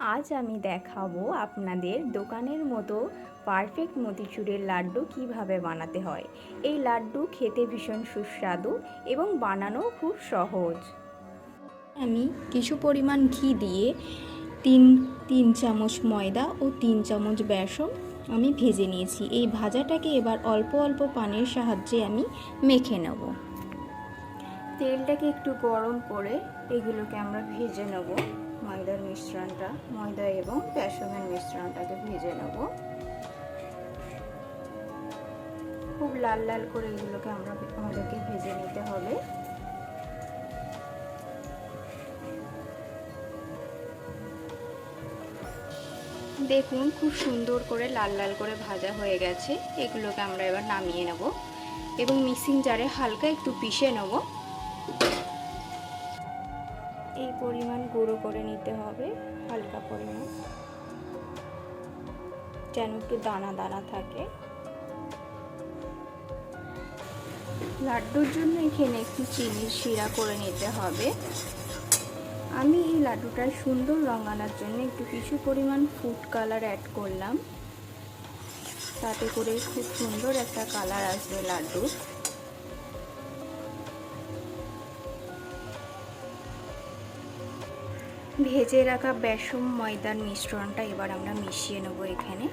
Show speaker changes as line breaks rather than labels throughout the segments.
আজ আমি দেখাবো আপনাদের দোকানের মতো পারফেক্ট মতিচুরের লাড্ডু কীভাবে বানাতে হয়। এই লাড্ডু খেতে ভীষণ সুস্বাদু এবং বানানো খুব সহজ। আমি কিছু পরিমাণ ঘি দিয়ে তিন তিন চামচ ময়দা ও তিন চামচ বেসন আমি ভেজে নিয়েছি। এই ভাজাটাকে এবার অল্প অল্প পানির সাহায্যে আমি মেখে নেব। তেলটাকে একটু গরম করে এগুলোকে আমরা ভেজে নেব। ময়দার মিশ্রণটা, ময়দা এবং বেসনের মিশ্রণটাকে ভেজে নেব। খুব লাল লাল করে এগুলোকে আমরা আমাদেরকে ভেজে নিতে হবে। দেখুন, খুব সুন্দর করে লাল লাল করে ভাজা হয়ে গেছে। এগুলোকে আমরা এবার নামিয়ে নেব এবং মিক্সিং জারে হালকা একটু পিষে নেব। এই পরিমাণ গুঁড়ো করে নিতে হবে, হালকা পরিমাণ। যেন একটু দানা দানা থাকে। লাড্ডুর জন্য এখানে একটু চিনির শিরা করে নিতে হবে। আমি এই লাড্ডুটা সুন্দর রং আনার জন্য একটু কিছু পরিমাণ ফুড কালার অ্যাড করলাম। তাতে করে খুব সুন্দর একটা কালার আসবে লাড্ডুর। ভেজে রাখা বেসম ময়দার মিশ্রণটা এবার আমরা মিশিয়ে নেব এখানে।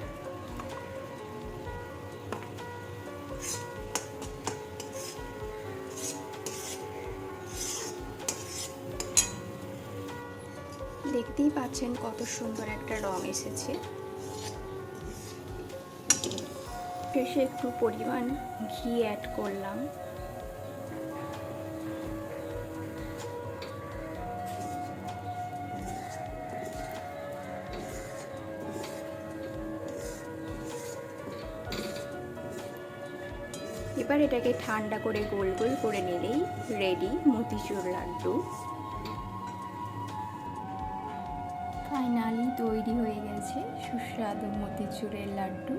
দেখতেই পাচ্ছেন কত সুন্দর একটা রং এসেছে। শেষে একটু পরিমাণ ঘি অ্যাড করলাম। এবার এটাকে ঠান্ডা করে গোল গোল করে নিলেই রেডি মতিচুর লাড্ডু। ফাইনালি তৈরি হয়ে গেছে সুস্বাদু মতিচুরের লাড্ডু।